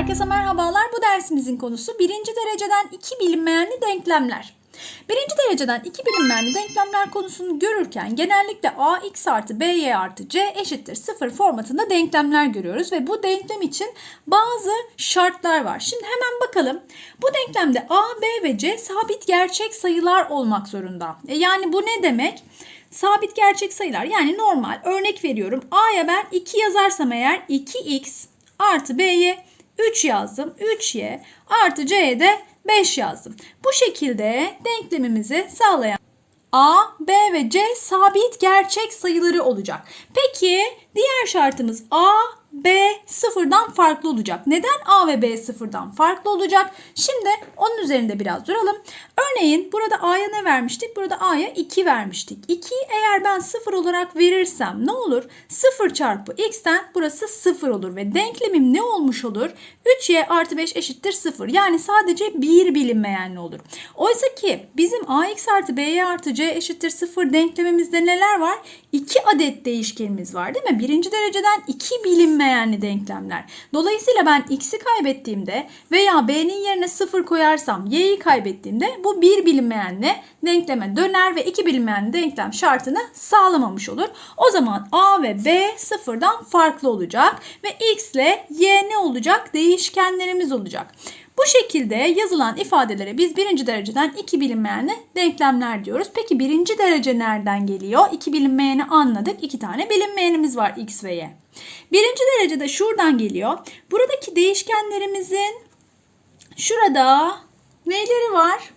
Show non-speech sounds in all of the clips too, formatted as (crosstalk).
Herkese merhabalar. Bu dersimizin konusu birinci dereceden iki bilinmeyenli denklemler. Birinci dereceden iki bilinmeyenli denklemler konusunu görürken genellikle ax artı by artı c eşittir 0 formatında denklemler görüyoruz ve bu denklem için bazı şartlar var. Şimdi hemen bakalım. Bu denklemde a, b ve c sabit gerçek sayılar olmak zorunda. E yani bu ne demek? Sabit gerçek sayılar yani normal örnek veriyorum. A'ya ben 2 yazarsam eğer 2x artı b'ye 3 yazdım. 3y artı c'ye de 5 yazdım. Bu şekilde denklemimizi sağlayan A, B ve C sabit gerçek sayıları olacak. Peki diğer şartımız A, B sıfırdan farklı olacak. Neden A ve B sıfırdan farklı olacak? Şimdi onun üzerinde biraz duralım. Örneğin burada A'ya ne vermiştik? Burada A'ya 2 vermiştik. 2'yi eğer ben 0 olarak verirsem ne olur? 0 çarpı x'ten burası 0 olur ve denklemim ne olmuş olur? 3y artı 5 eşittir 0. Yani sadece bir bilinmeyenli olur. Oysa ki bizim ax artı by artı c eşittir 0 denklemimizde neler var? 2 adet değişkenimiz var değil mi? Birinci dereceden 2 bilinmeyenli denklemler. Dolayısıyla ben x'i kaybettiğimde veya b'nin yerine 0 koyarsam y'yi kaybettiğimde bu bir bilinmeyenli denkleme döner ve iki bilinmeyenli denklem şartını sağlamamış olur. O zaman a ve b sıfırdan farklı olacak ve x ile y ne olacak? Değişkenlerimiz olacak. Bu şekilde yazılan ifadelere biz birinci dereceden iki bilinmeyenli denklemler diyoruz. Peki birinci derece nereden geliyor? İki bilinmeyeni anladık. İki tane bilinmeyenimiz var x ve y. Birinci derecede şuradan geliyor. Buradaki değişkenlerimizin şurada neleri var?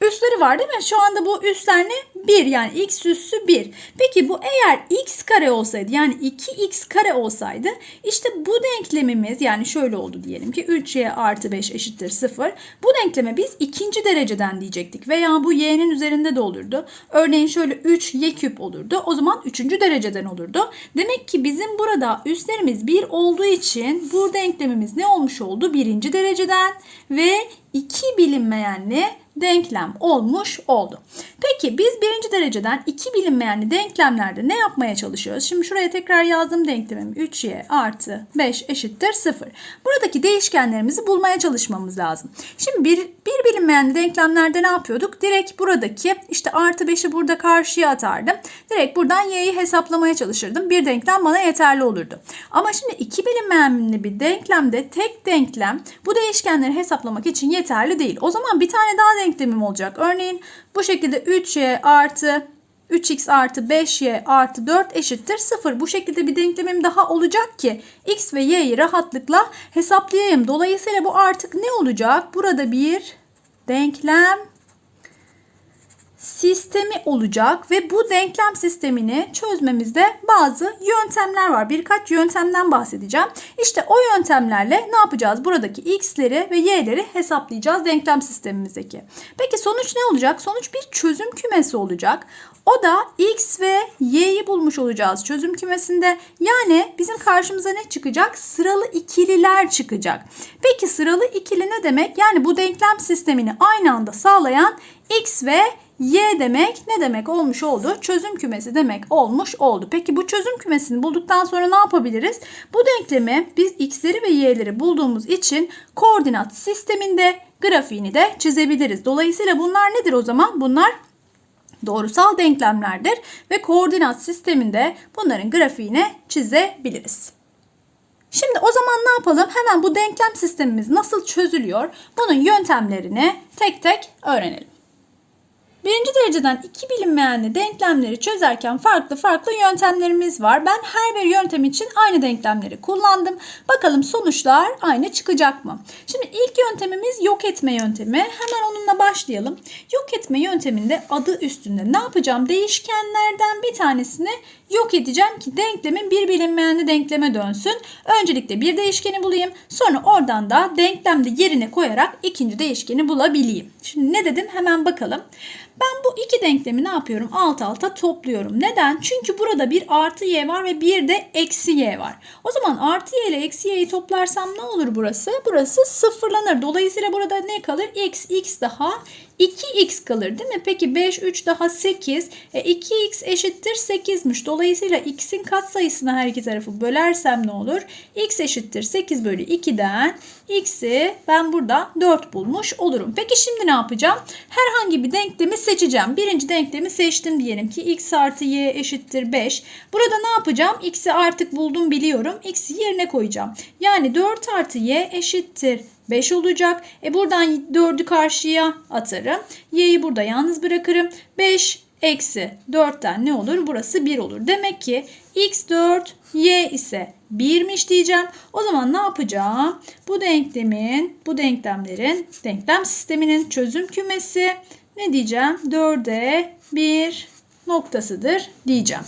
Üsleri var değil mi? Şu anda bu üsler ne? 1 yani x üssü 1. Peki bu eğer x kare olsaydı yani 2x kare olsaydı işte bu denklemimiz yani şöyle oldu diyelim ki 3y artı 5 eşittir 0. Bu denkleme biz ikinci dereceden diyecektik veya bu y'nin üzerinde de olurdu. Örneğin şöyle 3y küp olurdu. O zaman üçüncü dereceden olurdu. Demek ki bizim burada üslerimiz 1 olduğu için bu denklemimiz ne olmuş oldu? Birinci dereceden ve iki bilinmeyenli denklem olmuş oldu. Peki biz birinci dereceden iki bilinmeyenli denklemlerde ne yapmaya çalışıyoruz? Şimdi şuraya tekrar yazdım denklemim 3y artı 5 eşittir 0. Buradaki değişkenlerimizi bulmaya çalışmamız lazım. Şimdi bir, bir bilinmeyenli denklemlerde ne yapıyorduk? Direkt buradaki işte artı 5'i burada karşıya atardım. Direkt buradan y'yi hesaplamaya çalışırdım. Bir denklem bana yeterli olurdu. Ama şimdi iki bilinmeyenli bir denklemde tek denklem bu değişkenleri hesaplamak için yeterli değil. O zaman bir tane daha denklemim olacak. Örneğin bu şekilde 3y artı 3x artı 5y artı 4 eşittir 0. Bu şekilde bir denklemim daha olacak ki x ve y'yi rahatlıkla hesaplayayım. Dolayısıyla bu artık ne olacak? Burada bir denklem sistemi olacak ve bu denklem sistemini çözmemizde bazı yöntemler var. Birkaç yöntemden bahsedeceğim. İşte o yöntemlerle ne yapacağız? Buradaki x'leri ve y'leri hesaplayacağız denklem sistemimizdeki. Peki sonuç ne olacak? Sonuç bir çözüm kümesi olacak. O da x ve y'yi bulmuş olacağız çözüm kümesinde. Yani bizim karşımıza ne çıkacak? Sıralı ikililer çıkacak. Peki sıralı ikili ne demek? Yani bu denklem sistemini aynı anda sağlayan x ve y demek ne demek olmuş oldu? Çözüm kümesi demek olmuş oldu. Peki bu çözüm kümesini bulduktan sonra ne yapabiliriz? Bu denklemi biz x'leri ve y'leri bulduğumuz için koordinat sisteminde grafiğini de çizebiliriz. Dolayısıyla bunlar nedir o zaman? Bunlar doğrusal denklemlerdir ve koordinat sisteminde bunların grafiğini çizebiliriz. Şimdi o zaman ne yapalım? Hemen bu denklem sistemimiz nasıl çözülüyor? Bunun yöntemlerini tek tek öğrenelim. Birinci dereceden iki bilinmeyenli denklemleri çözerken farklı farklı yöntemlerimiz var. Ben her bir yöntem için aynı denklemleri kullandım. Bakalım sonuçlar aynı çıkacak mı? Şimdi ilk yöntemimiz yok etme yöntemi. Hemen onunla başlayalım. Yok etme yönteminde adı üstünde ne yapacağım? Değişkenlerden bir tanesini yok edeceğim ki denklemin bir bilinmeyenli denkleme dönsün. Öncelikle bir değişkeni bulayım. Sonra oradan da denklemde yerine koyarak ikinci değişkeni bulabileyim. Şimdi ne dedim hemen bakalım. Ben bu iki denklemi ne yapıyorum? Alt alta topluyorum. Neden? Çünkü burada bir artı y var ve bir de eksi y var. O zaman artı y ile eksi y'yi toplarsam ne olur burası? Burası sıfırlanır. Dolayısıyla burada ne kalır? x, x daha 2x kalır değil mi? Peki 5, 3 daha 8. E 2x eşittir 8'miş. Dolayısıyla x'in katsayısını her iki tarafı bölersem ne olur? x eşittir 8 bölü 2'den x'i ben burada 4 bulmuş olurum. Peki şimdi ne yapacağım? Herhangi bir denklemi seçeceğim. Birinci denklemi seçtim diyelim ki x artı y eşittir 5. Burada ne yapacağım? x'i artık buldum biliyorum. x'i yerine koyacağım. Yani 4 artı y eşittir 5 olacak. E buradan 4'ü karşıya atarım. Y'yi burada yalnız bırakırım. 5 eksi 4'ten ne olur? Burası 1 olur. Demek ki x 4, y ise 1'miş diyeceğim. O zaman ne yapacağım? Bu denklemin, bu denklemlerin, denklem sisteminin çözüm kümesi ne diyeceğim? 4'e 1 noktasıdır diyeceğim.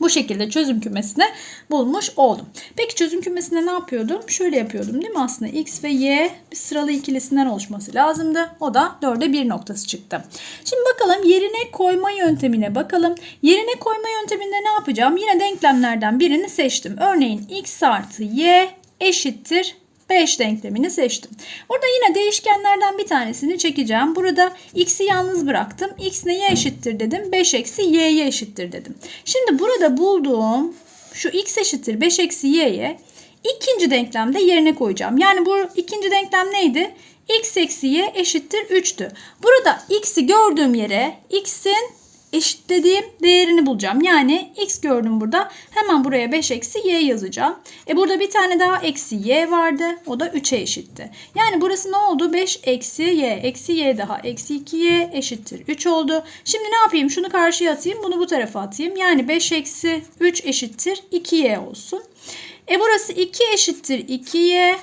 Bu şekilde çözüm kümesini bulmuş oldum. Peki çözüm kümesinde ne yapıyordum? Şöyle yapıyordum değil mi? Aslında x ve y bir sıralı ikilisinden oluşması lazımdı. O da 4'e 1 noktası çıktı. Şimdi bakalım yerine koyma yöntemine bakalım. Yerine koyma yönteminde ne yapacağım? Yine denklemlerden birini seçtim. Örneğin x artı y eşittir 5 denklemini seçtim. Burada yine değişkenlerden bir tanesini çekeceğim. Burada x'i yalnız bıraktım. x neye eşittir dedim. 5 eksi y'ye eşittir dedim. Şimdi burada bulduğum şu x eşittir 5 eksi y'ye ikinci denklemde yerine koyacağım. Yani bu ikinci denklem neydi? x eksi y eşittir 3'tü. Burada x'i gördüğüm yere x'in eşitlediğim değerini bulacağım. Yani x gördüm burada. Hemen buraya 5 eksi y yazacağım. E burada bir tane daha eksi y vardı. O da 3'e eşitti. Yani burası ne oldu? 5 eksi y. Eksi y daha eksi 2y eşittir 3 oldu. Şimdi ne yapayım? Şunu karşıya atayım. Bunu bu tarafa atayım. Yani 5 eksi 3 eşittir 2y olsun. E burası 2 eşittir 2y.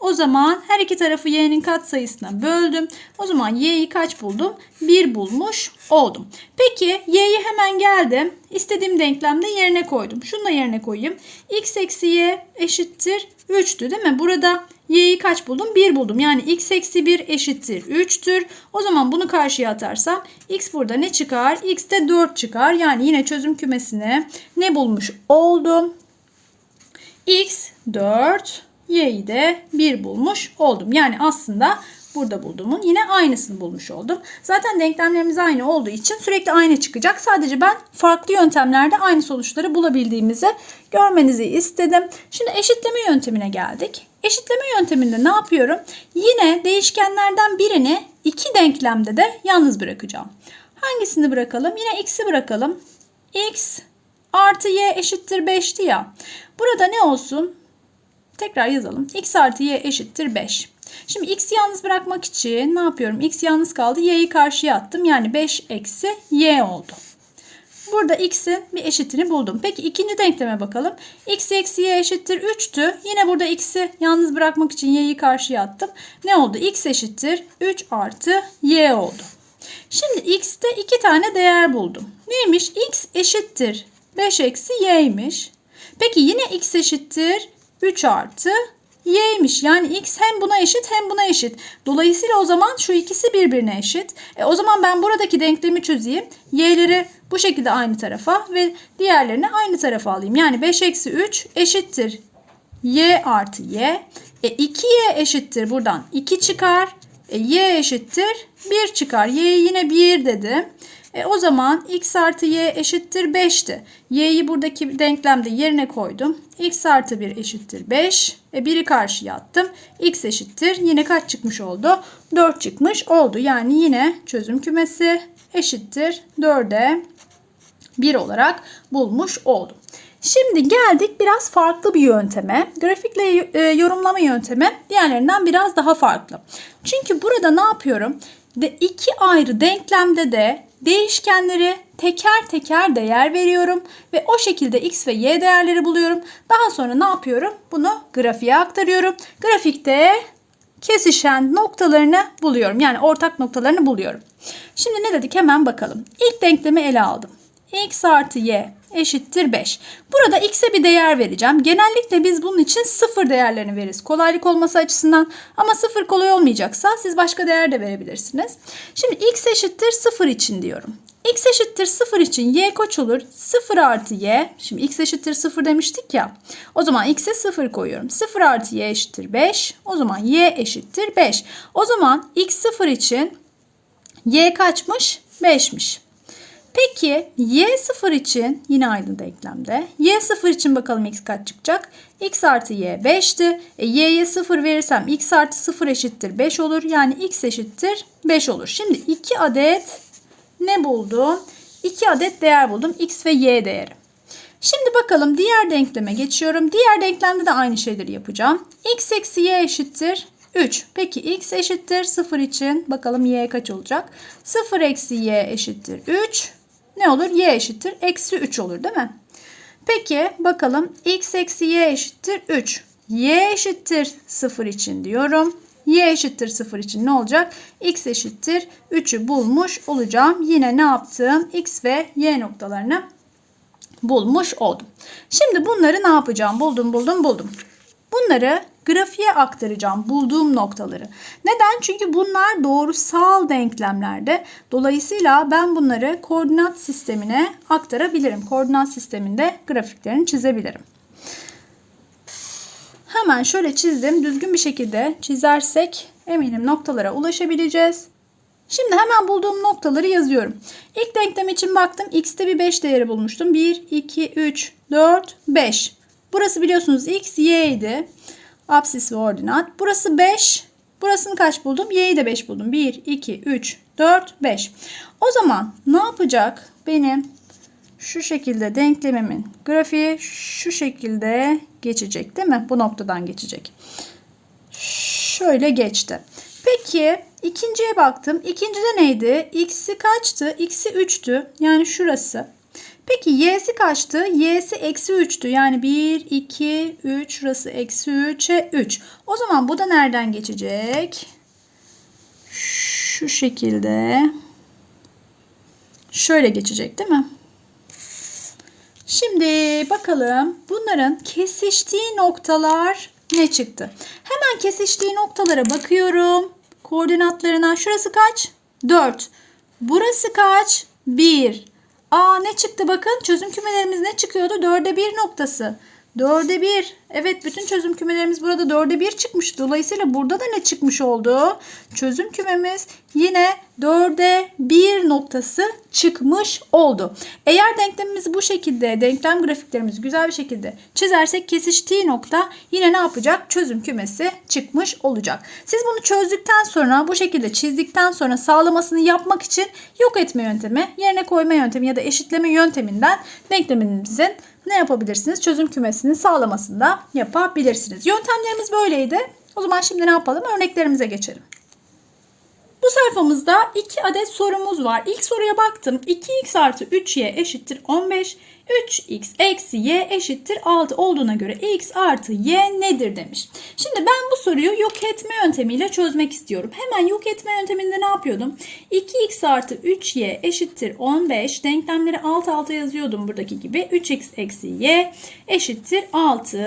O zaman her iki tarafı y'nin katsayısına böldüm. O zaman y'yi kaç buldum? 1 bulmuş oldum. Peki y'yi hemen geldim. İstediğim denklemde yerine koydum. Şunu da yerine koyayım. x eksi y eşittir 3'tü değil mi? Burada y'yi kaç buldum? 1 buldum. Yani x eksi 1 eşittir 3'tür. O zaman bunu karşıya atarsam x burada ne çıkar? x de 4 çıkar. Yani yine çözüm kümesine ne bulmuş oldum? x 4 y'yi de 1 bulmuş oldum. Yani aslında burada bulduğumun yine aynısını bulmuş oldum. Zaten denklemlerimiz aynı olduğu için sürekli aynı çıkacak. Sadece ben farklı yöntemlerde aynı sonuçları bulabildiğimizi görmenizi istedim. Şimdi eşitleme yöntemine geldik. Eşitleme yönteminde ne yapıyorum? Yine değişkenlerden birini iki denklemde de yalnız bırakacağım. Hangisini bırakalım? Yine x'i bırakalım. x artı y eşittir 5'ti ya. Burada ne olsun? Tekrar yazalım. x artı y eşittir 5. Şimdi x'i yalnız bırakmak için ne yapıyorum? x yalnız kaldı. y'yi karşıya attım. Yani 5 eksi y oldu. Burada x'in bir eşitini buldum. Peki ikinci denkleme bakalım. x eksi y eşittir 3'tü. Yine burada x'i yalnız bırakmak için y'yi karşıya attım. Ne oldu? x eşittir 3 artı y oldu. Şimdi x'te iki tane değer buldum. Neymiş? x eşittir 5 eksi y'ymiş. Peki yine x eşittir 3 artı y'ymiş. Yani x hem buna eşit hem buna eşit. Dolayısıyla o zaman şu ikisi birbirine eşit. E, o zaman ben buradaki denklemi çözeyim. y'leri bu şekilde aynı tarafa ve diğerlerini aynı tarafa alayım. Yani 5 eksi 3 eşittir y artı y. E 2y eşittir buradan 2 çıkar. E, y eşittir 1 çıkar. y'ye yine 1 dedim. E, o zaman x artı y eşittir 5'ti. y'yi buradaki denklemde yerine koydum. x artı 1 eşittir 5. E, 1'i karşıya attım. x eşittir. Yine kaç çıkmış oldu? 4 çıkmış oldu. Yani yine çözüm kümesi eşittir 4'e 1 olarak bulmuş oldum. Şimdi geldik biraz farklı bir yönteme. Grafikle e, yorumlama yöntemi diğerlerinden biraz daha farklı. Çünkü burada ne yapıyorum? De iki ayrı denklemde de değişkenleri teker teker değer veriyorum ve o şekilde x ve y değerleri buluyorum. Daha sonra ne yapıyorum? Bunu grafiğe aktarıyorum. Grafikte kesişen noktalarını buluyorum. Yani ortak noktalarını buluyorum. Şimdi ne dedik hemen bakalım. İlk denklemi ele aldım. x artı y eşittir 5. Burada x'e bir değer vereceğim. Genellikle biz bunun için sıfır değerlerini veririz. Kolaylık olması açısından ama sıfır kolay olmayacaksa siz başka değer de verebilirsiniz. Şimdi x eşittir sıfır için diyorum. x eşittir sıfır için y kaç olur? 0 artı y. Şimdi x eşittir sıfır demiştik ya. O zaman x'e sıfır koyuyorum. 0 artı y eşittir 5. O zaman y eşittir 5. O zaman x sıfır için Y kaçmış? 5'miş. Peki y0 için yine aynı denklemde. y0 için bakalım x kaç çıkacak? x artı y 5'ti. E, y'ye 0 verirsem x artı 0 eşittir 5 olur. Yani x eşittir 5 olur. Şimdi 2 adet ne buldum? 2 adet değer buldum. x ve y değeri. Şimdi bakalım diğer denkleme geçiyorum. Diğer denklemde de aynı şeyleri yapacağım. x eksi y eşittir 3. Peki x eşittir 0 için bakalım y kaç olacak? 0 eksi y eşittir 3. Ne olur? y eşittir eksi 3 olur değil mi? Peki bakalım x eksi y eşittir 3. y eşittir 0 için diyorum. y eşittir 0 için ne olacak? x eşittir 3'ü bulmuş olacağım. Yine ne yaptım? x ve y noktalarını bulmuş oldum. Şimdi bunları ne yapacağım? Buldum buldum buldum. Bunları grafiğe aktaracağım bulduğum noktaları. Neden? Çünkü bunlar doğrusal denklemlerde. Dolayısıyla ben bunları koordinat sistemine aktarabilirim. Koordinat sisteminde grafiklerini çizebilirim. Hemen şöyle çizdim. Düzgün bir şekilde çizersek eminim noktalara ulaşabileceğiz. Şimdi hemen bulduğum noktaları yazıyorum. İlk denklem için baktım. X'te bir 5 değeri bulmuştum. 1, 2, 3, 4, 5. Burası biliyorsunuz X, Y idi. Apsis ve ordinat. Burası 5. Burasını kaç buldum? Y'yi de 5 buldum. 1, 2, 3, 4, 5. O zaman ne yapacak? Benim şu şekilde denklemimin grafiği şu şekilde geçecek değil mi? Bu noktadan geçecek. Şöyle geçti. Peki ikinciye baktım. İkincide neydi? X'i kaçtı? X'i 3'tü. Yani şurası. Peki y'si kaçtı? Y'si eksi 3'tü. Yani 1, 2, 3. Şurası eksi 3'e 3. O zaman bu da nereden geçecek? Şu şekilde. Şöyle geçecek değil mi? Şimdi bakalım bunların kesiştiği noktalar ne çıktı? Hemen kesiştiği noktalara bakıyorum. Koordinatlarına şurası kaç? 4. Burası kaç? 1. Aa ne çıktı bakın çözüm kümelerimiz ne çıkıyordu? 4'e 1 noktası. 4'e 1. Evet bütün çözüm kümelerimiz burada 4'e 1 çıkmış. Dolayısıyla burada da ne çıkmış oldu? Çözüm kümemiz yine 4'e 1 noktası çıkmış oldu. Eğer denklemimizi bu şekilde, denklem grafiklerimizi güzel bir şekilde çizersek kesiştiği nokta yine ne yapacak? Çözüm kümesi çıkmış olacak. Siz bunu çözdükten sonra bu şekilde çizdikten sonra sağlamasını yapmak için yok etme yöntemi, yerine koyma yöntemi ya da eşitleme yönteminden denkleminizin ne yapabilirsiniz? Çözüm kümesini sağlamasında yapabilirsiniz. Yöntemlerimiz böyleydi. O zaman şimdi ne yapalım? Örneklerimize geçelim. Bu sayfamızda iki adet sorumuz var. İlk soruya baktım. 2x artı 3y eşittir 15. 3x eksi y eşittir 6 olduğuna göre x artı y nedir demiş. Şimdi ben bu soruyu yok etme yöntemiyle çözmek istiyorum. Hemen yok etme yönteminde ne yapıyordum? 2x artı 3y eşittir 15. Denklemleri alt alta yazıyordum buradaki gibi. 3x eksi y eşittir 6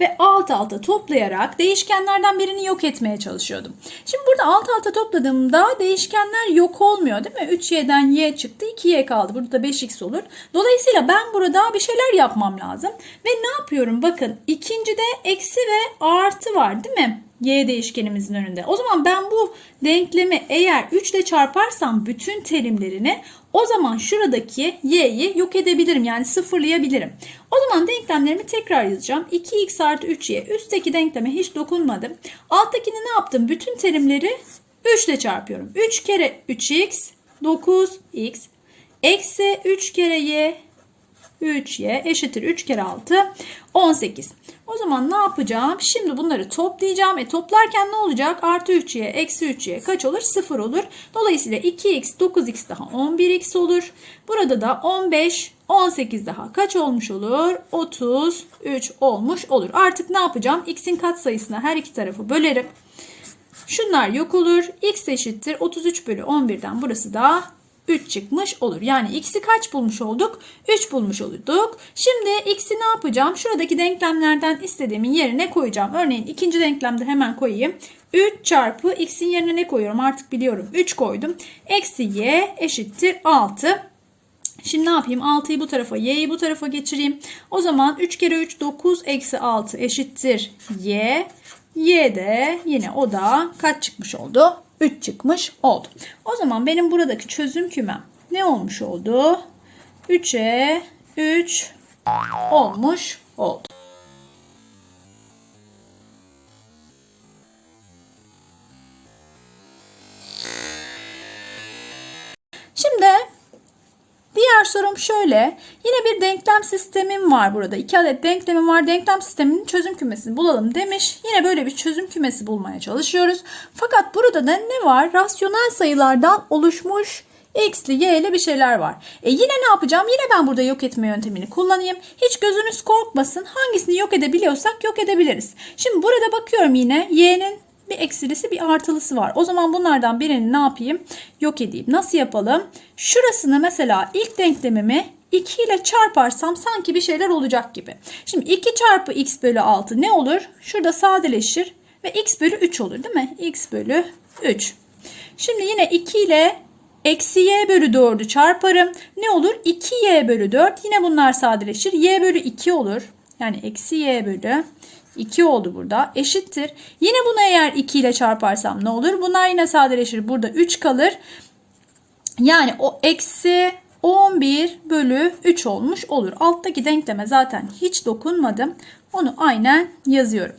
ve alt alta toplayarak değişkenlerden birini yok etmeye çalışıyordum. Şimdi burada alt alta topladığımda değişkenler yok olmuyor değil mi? 3y'den y çıktı 2y kaldı. Burada da 5x olur. Dolayısıyla ben burada bir şeyler yapmam lazım. Ve ne yapıyorum? Bakın ikincide eksi ve artı var değil mi? Y değişkenimizin önünde. O zaman ben bu denklemi eğer 3 ile çarparsam bütün terimlerini o zaman şuradaki y'yi yok edebilirim. Yani sıfırlayabilirim. O zaman denklemlerimi tekrar yazacağım. 2x artı 3y. Üstteki denkleme hiç dokunmadım. Alttakini ne yaptım? Bütün terimleri 3 ile çarpıyorum. 3 kere 3x 9x eksi 3 kere y 3y eşittir 3 kere 6 18. O zaman ne yapacağım? Şimdi bunları toplayacağım. E toplarken ne olacak? Artı 3y eksi 3y kaç olur? 0 olur. Dolayısıyla 2x 9x daha 11x olur. Burada da 15 18 daha kaç olmuş olur? 33 olmuş olur. Artık ne yapacağım? x'in katsayısına her iki tarafı bölerim. Şunlar yok olur. x eşittir 33 bölü 11'den burası da 3 çıkmış olur. Yani x'i kaç bulmuş olduk? 3 bulmuş olduk. Şimdi x'i ne yapacağım? Şuradaki denklemlerden istediğimin yerine koyacağım. Örneğin ikinci denklemde hemen koyayım. 3 çarpı x'in yerine ne koyuyorum? Artık biliyorum. 3 koydum. Eksi y eşittir 6. Şimdi ne yapayım? 6'yı bu tarafa, y'yi bu tarafa geçireyim. O zaman 3 kere 3 9 eksi 6 eşittir y. Y de yine o da kaç çıkmış oldu? 3 çıkmış oldu. O zaman benim buradaki çözüm kümem ne olmuş oldu? 3'e 3 olmuş oldu. Diğer sorum şöyle. Yine bir denklem sistemim var burada. İki adet denklemim var. Denklem sisteminin çözüm kümesini bulalım demiş. Yine böyle bir çözüm kümesi bulmaya çalışıyoruz. Fakat burada da ne var? Rasyonel sayılardan oluşmuş x'li y'li bir şeyler var. E yine ne yapacağım? Yine ben burada yok etme yöntemini kullanayım. Hiç gözünüz korkmasın. Hangisini yok edebiliyorsak yok edebiliriz. Şimdi burada bakıyorum yine y'nin bir eksilisi bir artılısı var. O zaman bunlardan birini ne yapayım? Yok edeyim. Nasıl yapalım? Şurasını mesela ilk denklemimi 2 ile çarparsam sanki bir şeyler olacak gibi. Şimdi 2 çarpı x bölü 6 ne olur? Şurada sadeleşir ve x bölü 3 olur değil mi? x bölü 3. Şimdi yine 2 ile eksi y bölü 4'ü çarparım. Ne olur? 2y bölü 4. Yine bunlar sadeleşir. y bölü 2 olur. Yani eksi y bölü 2 oldu burada. Eşittir. Yine bunu eğer 2 ile çarparsam ne olur? Bunlar yine sadeleşir. Burada 3 kalır. Yani o eksi 11 bölü 3 olmuş olur. Alttaki denkleme zaten hiç dokunmadım. Onu aynen yazıyorum.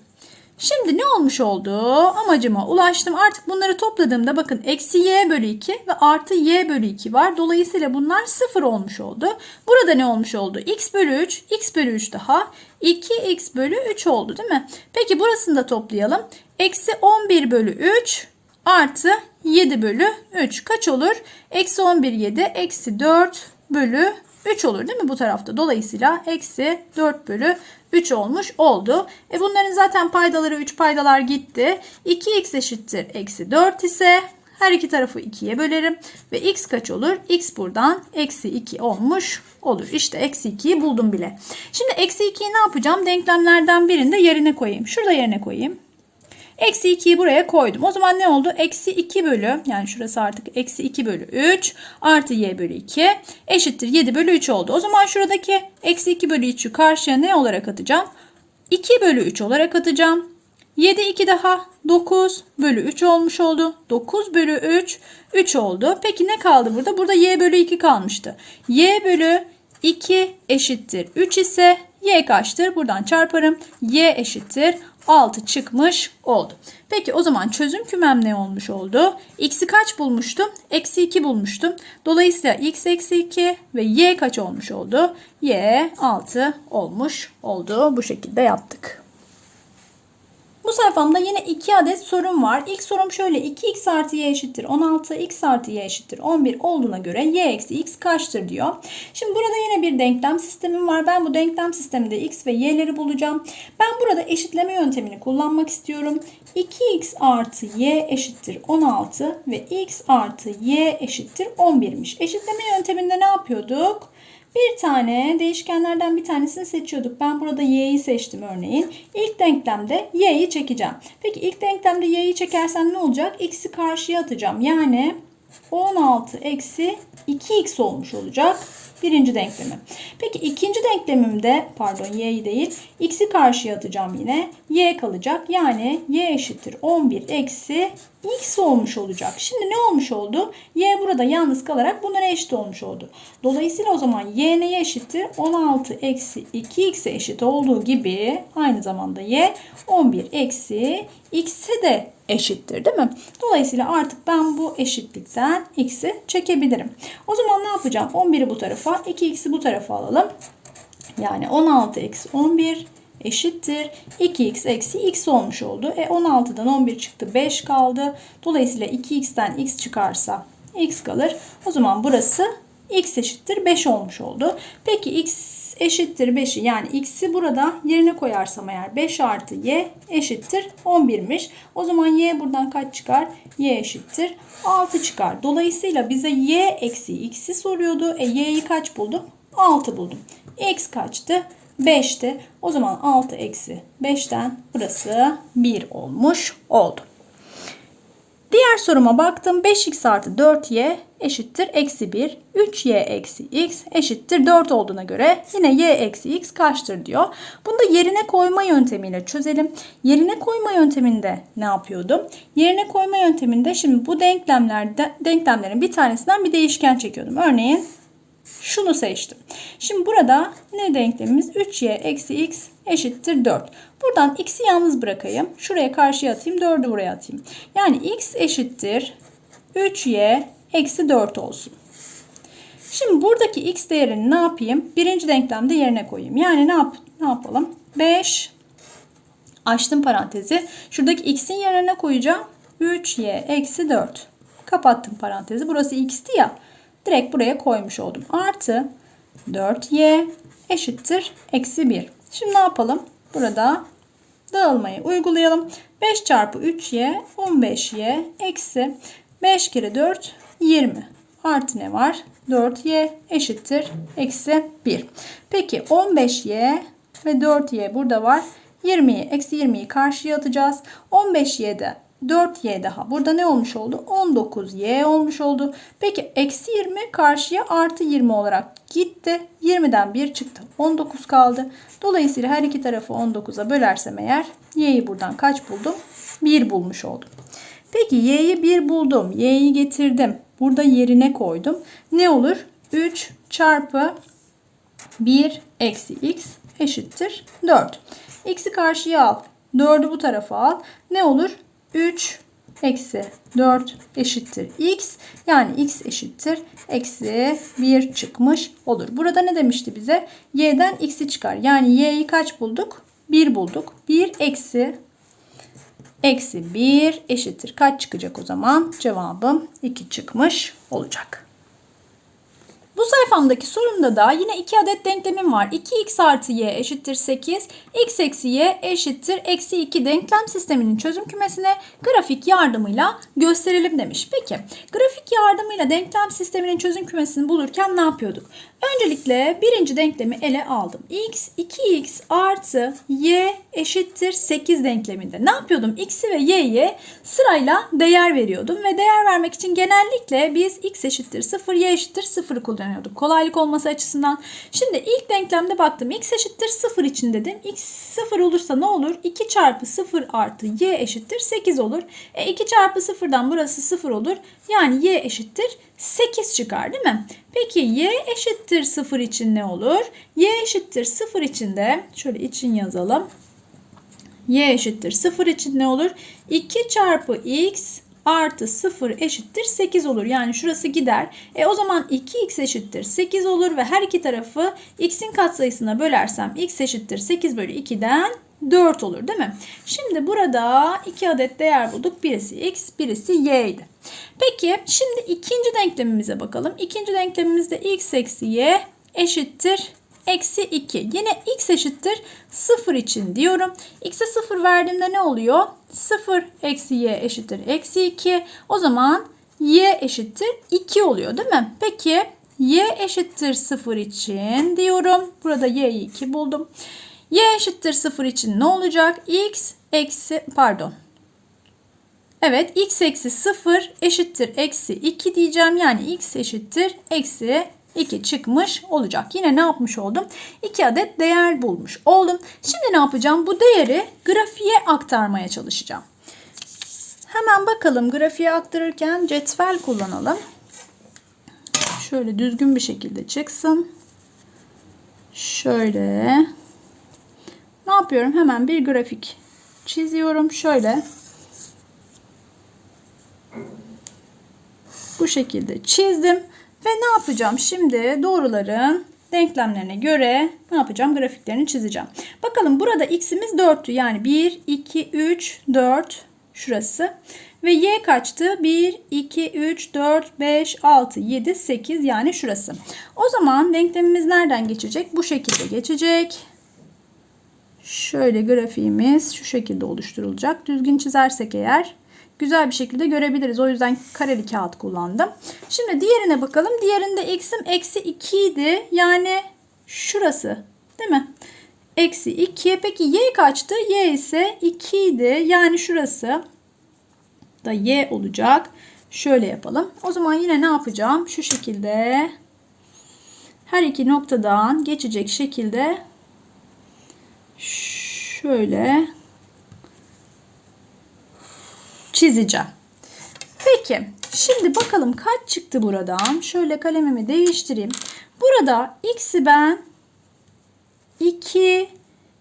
Şimdi ne olmuş oldu? Amacıma ulaştım. Artık bunları topladığımda bakın eksi y bölü 2 ve artı y bölü 2 var. Dolayısıyla bunlar 0 olmuş oldu. Burada ne olmuş oldu? x bölü 3, x bölü 3 daha 2x bölü 3 oldu değil mi? Peki burasını da toplayalım. Eksi 11 bölü 3 artı 7 bölü 3 kaç olur? Eksi 11 7 eksi 4 bölü 3 olur değil mi bu tarafta? Dolayısıyla eksi 4 bölü 3 olmuş oldu. E bunların zaten paydaları 3 paydalar gitti. 2x eşittir eksi 4 ise her iki tarafı 2'ye bölerim. Ve x kaç olur? x buradan eksi 2 olmuş olur. İşte eksi 2'yi buldum bile. Şimdi eksi 2'yi ne yapacağım? Denklemlerden birinde yerine koyayım. Şurada yerine koyayım. Eksi 2'yi buraya koydum. O zaman ne oldu? Eksi 2 bölü yani şurası artık eksi 2 bölü 3 artı y bölü 2 eşittir 7 bölü 3 oldu. O zaman şuradaki eksi 2 bölü 3'ü karşıya ne olarak atacağım? 2 bölü 3 olarak atacağım. 7 2 daha 9 bölü 3 olmuş oldu. 9 bölü 3 3 oldu. Peki ne kaldı burada? Burada y bölü 2 kalmıştı. y bölü 2 eşittir 3 ise y kaçtır? Buradan çarparım. y eşittir 6 çıkmış oldu. Peki o zaman çözüm kümem ne olmuş oldu? X'i kaç bulmuştum? Eksi 2 bulmuştum. Dolayısıyla x eksi 2 ve y kaç olmuş oldu? y 6 olmuş oldu. Bu şekilde yaptık. Bu sayfamda yine 2 adet sorum var. İlk sorum şöyle 2x artı y eşittir 16, x artı y eşittir 11 olduğuna göre y eksi x kaçtır diyor. Şimdi burada yine bir denklem sistemim var. Ben bu denklem sisteminde x ve y'leri bulacağım. Ben burada eşitleme yöntemini kullanmak istiyorum. 2x artı y eşittir 16 ve x artı y eşittir 11'miş. Eşitleme yönteminde ne yapıyorduk? Bir tane değişkenlerden bir tanesini seçiyorduk. Ben burada y'yi seçtim örneğin. İlk denklemde y'yi çekeceğim. Peki ilk denklemde y'yi çekersem ne olacak? x'i karşıya atacağım. Yani 16 eksi 2x olmuş olacak. Birinci denklemi. Peki ikinci denklemimde pardon y'yi değil x'i karşıya atacağım yine. y kalacak. Yani y eşittir 11 eksi x olmuş olacak. Şimdi ne olmuş oldu? y burada yalnız kalarak bunlara eşit olmuş oldu. Dolayısıyla o zaman y neye eşittir? 16 eksi 2x'e eşit olduğu gibi aynı zamanda y 11 eksi x'e de eşittir değil mi? Dolayısıyla artık ben bu eşitlikten x'i çekebilirim. O zaman ne yapacağım? 11'i bu tarafa 2x'i bu tarafa alalım. Yani 16 eksi 11 eşittir. 2x eksi x olmuş oldu. E 16'dan 11 çıktı 5 kaldı. Dolayısıyla 2x'ten x çıkarsa x kalır. O zaman burası x eşittir 5 olmuş oldu. Peki x eşittir 5'i yani x'i burada yerine koyarsam eğer 5 artı y eşittir 11'miş. O zaman y buradan kaç çıkar? y eşittir 6 çıkar. Dolayısıyla bize y eksi x'i soruyordu. E y'yi kaç buldum? 6 buldum. x kaçtı? 5'ti. O zaman 6 eksi 5'ten burası 1 olmuş oldu. Diğer soruma baktım. 5x artı 4y eşittir eksi 1. 3y eksi x eşittir 4 olduğuna göre yine y eksi x kaçtır diyor. Bunu da yerine koyma yöntemiyle çözelim. Yerine koyma yönteminde ne yapıyordum? Yerine koyma yönteminde şimdi bu denklemlerde denklemlerin bir tanesinden bir değişken çekiyordum. Örneğin şunu seçtim. Şimdi burada ne denklemimiz? 3y eksi x eşittir 4. Buradan x'i yalnız bırakayım. Şuraya karşıya atayım. 4'ü buraya atayım. Yani x eşittir 3y eksi 4 olsun. Şimdi buradaki x değerini ne yapayım? Birinci denklemde yerine koyayım. Yani ne, yap ne yapalım? 5 açtım parantezi. Şuradaki x'in yerine koyacağım. 3y eksi 4. Kapattım parantezi. Burası x'ti ya. Direkt buraya koymuş oldum. Artı 4y eşittir eksi 1. Şimdi ne yapalım? Burada dağılmayı uygulayalım. 5 çarpı 3y 15y eksi 5 kere 4 20. Artı ne var? 4y eşittir eksi 1. Peki 15y ve 4y burada var. 20'yi eksi 20'yi karşıya atacağız. 15y'de 4y daha. Burada ne olmuş oldu? 19y olmuş oldu. Peki eksi 20 karşıya artı 20 olarak gitti. 20'den 1 çıktı. 19 kaldı. Dolayısıyla her iki tarafı 19'a bölersem eğer y'yi buradan kaç buldum? 1 bulmuş oldum. Peki y'yi 1 buldum. y'yi getirdim. Burada yerine koydum. Ne olur? 3 çarpı 1 eksi x eşittir 4. x'i karşıya al. 4'ü bu tarafa al. Ne olur? 3 eksi 4 eşittir x. Yani x eşittir eksi 1 çıkmış olur. Burada ne demişti bize? y'den x'i çıkar. Yani y'yi kaç bulduk? 1 bulduk. 1 eksi eksi 1 eşittir. Kaç çıkacak o zaman? Cevabım 2 çıkmış olacak. Bu sayfamdaki sorumda da yine 2 adet denklemim var. 2x artı y eşittir 8, x eksi y eşittir eksi 2 denklem sisteminin çözüm kümesine grafik yardımıyla gösterelim demiş. Peki grafik yardımıyla denklem sisteminin çözüm kümesini bulurken ne yapıyorduk? Öncelikle birinci denklemi ele aldım. x 2x artı y eşittir 8 denkleminde. Ne yapıyordum? x'i ve y'ye sırayla değer veriyordum ve değer vermek için genellikle biz x eşittir 0, y eşittir 0 kullanıyorduk. Kolaylık olması açısından. Şimdi ilk denklemde baktım. x eşittir 0 için dedim. x 0 olursa ne olur? 2 çarpı 0 artı y eşittir 8 olur. E 2 çarpı 0'dan burası 0 olur. Yani y eşittir 8 çıkar değil mi? Peki y eşittir 0 için ne olur? y eşittir 0 için de şöyle için yazalım. y eşittir 0 için ne olur? 2 çarpı x artı 0 eşittir 8 olur. Yani şurası gider. E o zaman 2x eşittir 8 olur ve her iki tarafı x'in katsayısına bölersem x eşittir 8 bölü 2'den 4 olur değil mi? Şimdi burada iki adet değer bulduk. Birisi x, birisi y idi. Peki şimdi ikinci denklemimize bakalım. İkinci denklemimizde x eksi y eşittir eksi 2. Yine x eşittir 0 için diyorum. x'e 0 verdiğimde ne oluyor? 0 eksi y eşittir eksi 2. O zaman y eşittir 2 oluyor değil mi? Peki y eşittir 0 için diyorum. Burada y'yi 2 buldum. y eşittir 0 için ne olacak? x eksi pardon. Evet x eksi 0 eşittir eksi 2 diyeceğim. Yani x eşittir eksi 2 çıkmış olacak. Yine ne yapmış oldum? 2 adet değer bulmuş oldum. Şimdi ne yapacağım? Bu değeri grafiğe aktarmaya çalışacağım. Hemen bakalım grafiğe aktarırken cetvel kullanalım. Şöyle düzgün bir şekilde çıksın. Şöyle. Ne yapıyorum? Hemen bir grafik çiziyorum. Şöyle. Bu şekilde çizdim. Ve ne yapacağım? Şimdi doğruların denklemlerine göre ne yapacağım? Grafiklerini çizeceğim. Bakalım burada x'imiz 4'tü. Yani 1, 2, 3, 4 şurası. Ve y kaçtı? 1, 2, 3, 4, 5, 6, 7, 8 yani şurası. O zaman denklemimiz nereden geçecek? Bu şekilde geçecek. Şöyle grafiğimiz şu şekilde oluşturulacak. Düzgün çizersek eğer güzel bir şekilde görebiliriz. O yüzden kareli kağıt kullandım. Şimdi diğerine bakalım. Diğerinde x'im eksi 2 idi. Yani şurası değil mi? Eksi 2. Peki y kaçtı? Y ise 2 idi. Yani şurası. da y olacak. Şöyle yapalım. O zaman yine ne yapacağım? Şu şekilde her iki noktadan geçecek şekilde şöyle çizeceğim. Peki şimdi bakalım kaç çıktı buradan. Şöyle kalemimi değiştireyim. Burada x'i ben 2,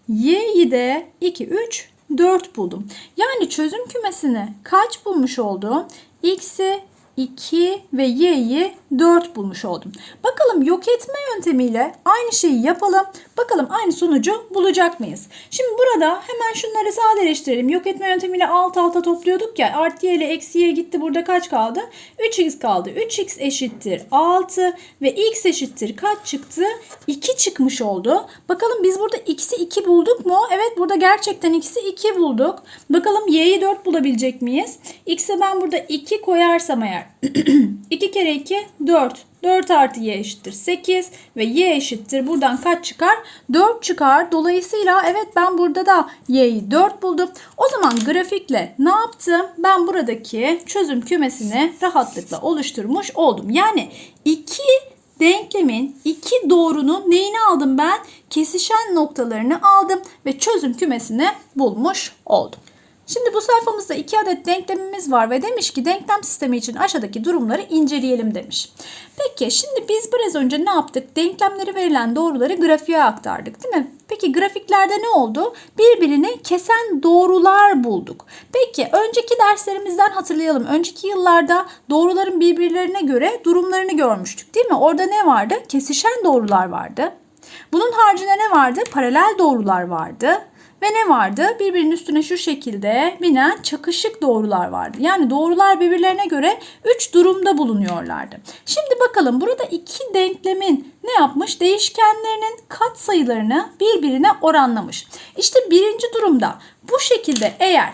y'yi de 2, 3, 4 buldum. Yani çözüm kümesini kaç bulmuş oldum? x'i 2 ve y'yi 4 bulmuş oldum. Bakalım yok etme yöntemiyle aynı şeyi yapalım. Bakalım aynı sonucu bulacak mıyız? Şimdi burada hemen şunları sadeleştirelim. Yok etme yöntemiyle alt alta topluyorduk ya. Artı y ile eksi y gitti. Burada kaç kaldı? 3x kaldı. 3x eşittir 6 ve x eşittir kaç çıktı? 2 çıkmış oldu. Bakalım biz burada x'i 2 bulduk mu? Evet burada gerçekten x'i 2 bulduk. Bakalım y'yi 4 bulabilecek miyiz? x'e ben burada 2 koyarsam eğer (clears throat) 2 kere 2 4. 4 artı y eşittir 8 ve y eşittir buradan kaç çıkar? 4 çıkar. Dolayısıyla evet ben burada da y'yi 4 buldum. O zaman grafikle ne yaptım? Ben buradaki çözüm kümesini rahatlıkla oluşturmuş oldum. Yani iki denklemin iki doğrunun neyini aldım ben? Kesişen noktalarını aldım ve çözüm kümesini bulmuş oldum. Şimdi bu sayfamızda iki adet denklemimiz var ve demiş ki denklem sistemi için aşağıdaki durumları inceleyelim demiş. Peki şimdi biz biraz önce ne yaptık? Denklemleri verilen doğruları grafiğe aktardık değil mi? Peki grafiklerde ne oldu? Birbirini kesen doğrular bulduk. Peki önceki derslerimizden hatırlayalım. Önceki yıllarda doğruların birbirlerine göre durumlarını görmüştük değil mi? Orada ne vardı? Kesişen doğrular vardı. Bunun haricinde ne vardı? Paralel doğrular vardı. Ve ne vardı? Birbirinin üstüne şu şekilde binen çakışık doğrular vardı. Yani doğrular birbirlerine göre 3 durumda bulunuyorlardı. Şimdi bakalım burada iki denklemin ne yapmış? Değişkenlerinin katsayılarını birbirine oranlamış. İşte birinci durumda bu şekilde eğer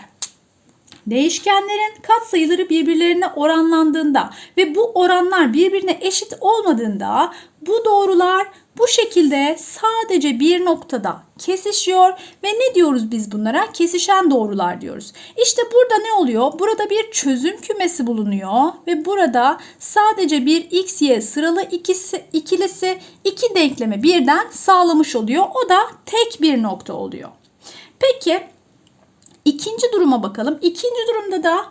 Değişkenlerin katsayıları birbirlerine oranlandığında ve bu oranlar birbirine eşit olmadığında bu doğrular bu şekilde sadece bir noktada kesişiyor ve ne diyoruz biz bunlara? Kesişen doğrular diyoruz. İşte burada ne oluyor? Burada bir çözüm kümesi bulunuyor ve burada sadece bir x, y sıralı ikisi, ikilisi iki denklemi birden sağlamış oluyor. O da tek bir nokta oluyor. Peki İkinci duruma bakalım. İkinci durumda da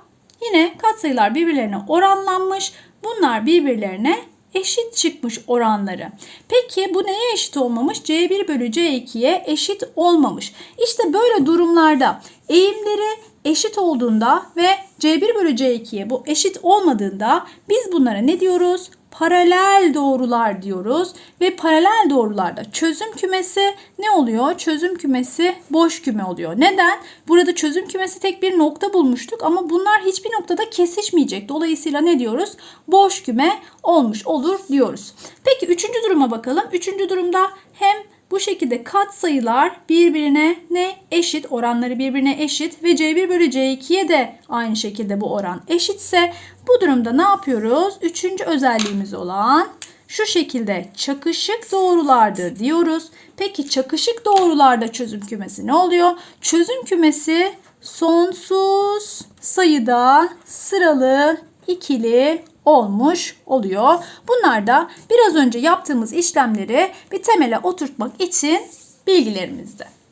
yine katsayılar birbirlerine oranlanmış. Bunlar birbirlerine eşit çıkmış oranları. Peki bu neye eşit olmamış? C1 bölü C2'ye eşit olmamış. İşte böyle durumlarda eğimleri eşit olduğunda ve C1 bölü C2'ye bu eşit olmadığında biz bunlara ne diyoruz? Paralel doğrular diyoruz ve paralel doğrularda çözüm kümesi ne oluyor? Çözüm kümesi boş küme oluyor. Neden? Burada çözüm kümesi tek bir nokta bulmuştuk ama bunlar hiçbir noktada kesişmeyecek. Dolayısıyla ne diyoruz? Boş küme olmuş olur diyoruz. Peki üçüncü duruma bakalım. Üçüncü durumda hem bu şekilde kat sayılar birbirine ne eşit oranları birbirine eşit ve C1 bölü C2'ye de aynı şekilde bu oran eşitse bu durumda ne yapıyoruz? Üçüncü özelliğimiz olan şu şekilde çakışık doğrulardır diyoruz. Peki çakışık doğrularda çözüm kümesi ne oluyor? Çözüm kümesi sonsuz sayıda sıralı ikili olmuş oluyor. Bunlar da biraz önce yaptığımız işlemleri bir temele oturtmak için bilgilerimizdi.